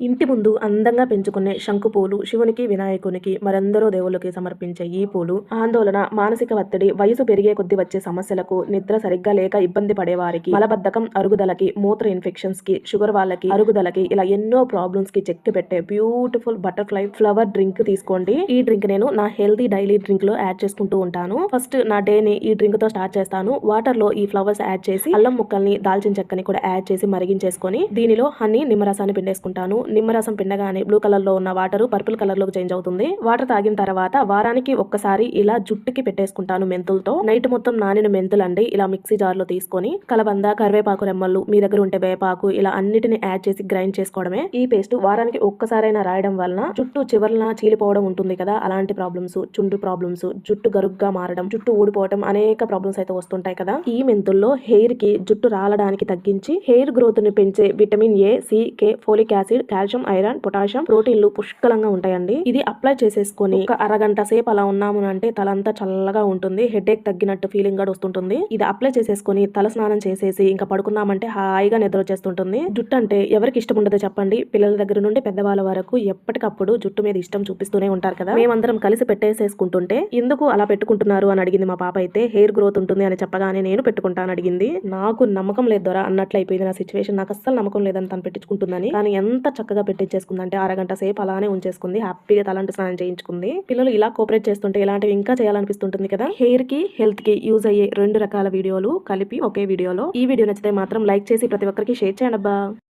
ఇంటి ముందు అందంగా పెంచుకునే శంకు పూలు శివునికి వినాయకునికి మరెందరో దేవుళ్ళకి సమర్పించే ఈ పూలు ఆందోళన మానసిక ఒత్తిడి వయసు పెరిగే కొద్ది వచ్చే సమస్యలకు నిద్ర సరిగ్గా లేక ఇబ్బంది పడేవారికి మలబద్ధకం అరుగుదలకి మూత్ర ఇన్ఫెక్షన్స్కి షుగర్ వాళ్ళకి అరుగుదలకి ఇలా ఎన్నో ప్రాబ్లమ్స్కి చెక్ పెట్టే బ్యూటిఫుల్ బటర్ఫ్లై ఫ్లవర్ డ్రింక్ తీసుకోండి. ఈ డ్రింక్ నేను నా హెల్తీ డైలీ డ్రింక్లో యాడ్ చేసుకుంటూ ఉంటాను. ఫస్ట్ నా డే ని ఈ డ్రింక్తో స్టార్ట్ చేస్తాను. వాటర్లో ఈ ఫ్లవర్స్ యాడ్ చేసి అల్లం ముక్కల్ని దాల్చిన చెక్కని కూడా యాడ్ చేసి మరిగించేసుకొని దీనిలో హనీ నిమ్మరసాన్ని పిండేసుకుంటాను. నిమ్మరసం పిండగానే బ్లూ కలర్లో ఉన్న వాటర్ పర్పుల్ కలర్లోకి చేంజ్ అవుతుంది. వాటర్ తాగిన తర్వాత వారానికి ఒక్కసారి ఇలా జుట్టుకి పెట్టేసుకుంటాను మెంతులతో. నైట్ మొత్తం నానిన మెంతులు అండి ఇలా మిక్సీ జార్లో తీసుకొని కలబంద కరివేపాకు రెమ్మలు మీ దగ్గర ఉంటే వేపాకు ఇలా అన్నిటిని యాడ్ చేసి గ్రైండ్ చేసుకోవడమే. ఈ పేస్ట్ వారానికి ఒక్కసారైనా రాయడం వలన జుట్టు చివరన చీలిపోవడం ఉంటుంది కదా. అలాంటి ప్రాబ్లమ్స్ చుండ్రు ప్రాబ్లమ్స్ జుట్టు గరుగ్గా మారడం జుట్టు ఊడిపోవడం అనేక ప్రాబ్లమ్స్ అయితే వస్తుంటాయి కదా. ఈ మెంతుల్లో హెయిర్కి జుట్టు రాలడానికి తగ్గించి హెయిర్ గ్రోత్ని పెంచే vitamin A C K folic acid calcium iron potassium ప్రోటీన్లు పుష్కలంగా ఉంటాయండి. ఇది అప్లై చేసేసుకొని ఒక అరగంట సేపు అలా ఉన్నాము అంటే తలంతా చల్లగా ఉంటుంది. హెడ్ ఏక్ తగ్గినట్టు ఫీలింగ్ కూడా వస్తుంటుంది. ఇది అప్లై చేసేసుకొని తల స్నానం చేసేసి ఇంకా పడుకున్నామంటే హాయిగా నిద్ర వచ్చేస్తుంటుంది. జుట్టు అంటే ఎవరికి ఇష్టం ఉండదో చెప్పండి. పిల్లల దగ్గర నుండి పెద్దవాళ్ళ వరకు ఎప్పటికప్పుడు జుట్టు మీద ఇష్టం చూపిస్తూనే ఉంటారు కదా. మేమందరం కలిసి పెట్టేసేసుకుంటుంటే ఎందుకు అలా పెట్టుకుంటున్నారు అని అడిగింది మా పాప అయితే. హెయిర్ గ్రోత్ ఉంటుంది అని చెప్పగానే నేను పెట్టుకుంటాను అడిగింది. నాకు నమ్మకం లేదు దొరా అన్నట్లు అయిపోయింది నా సిచ్యువేషన్. నాకు అస్సలు నమ్మకం లేదని తను పెట్టించుకుంటుందని కానీ ఎంత చక్కగా పెట్టించేసుకుందంటే అరగంట సేపు అలానే ఉంచేసుకుంది. హ్యాపీగా తలంటి స్నానం చేయించుకుంది. పిల్లలు ఇలా కోఆపరేట్ చేస్తుంటే ఇలాంటివి ఇంకా చేయాలనిపిస్తుంటుంది కదా? హెయిర్కి హెల్త్కి యూజ్ అయ్యే రెండు రకాల వీడియోలు కలిపి ఒకే వీడియోలో. ఈ వీడియో నచ్చితే మాత్రం లైక్ చేసి ప్రతి ఒక్కరికి షేర్ చేయండి అబ్బా.